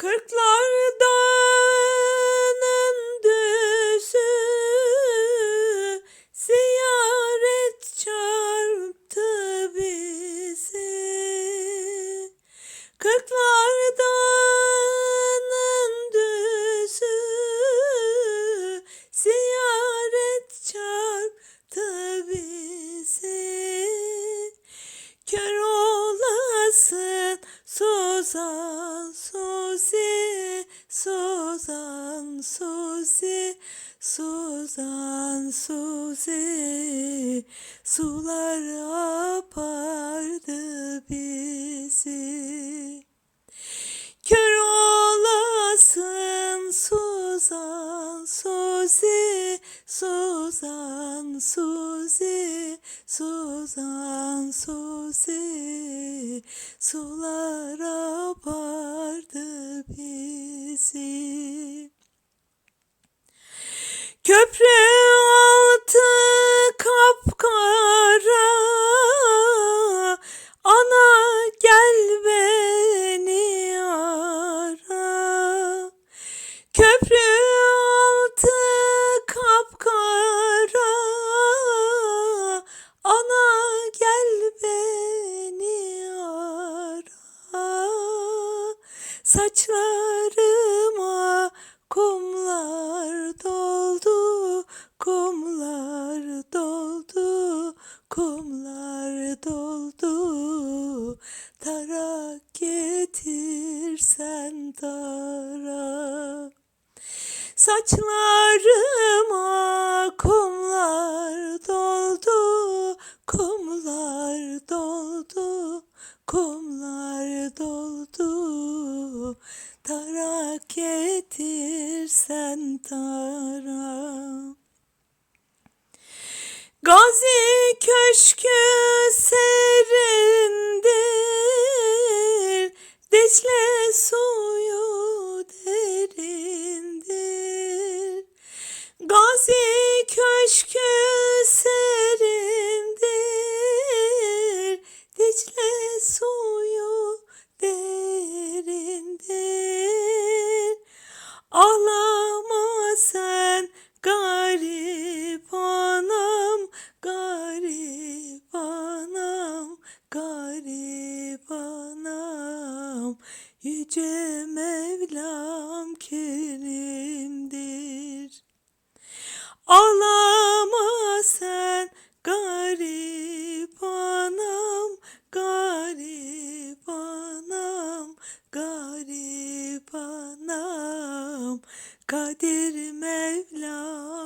Kırklar dağının düzü ziyaret çarptı bizi. Kırklar Suzi Suzan Suzi Suzan Suzi. Sular apardı bizi. Kör olasın Suzan Suzi Suzan Suzi Suzan Suzi. Sular apardı Ana gel beni ara Saçlarıma kumlar doldu, kumlar doldu, kumlar doldu. Tarak getirsen tara. Saçlarıma kumlar Tarak getirsen tara. Gazi köşkü serindir, Ağlama sen garip anam, garip anam, garip anam. Yüce Mevlam kerimdir. Kadir Mevlam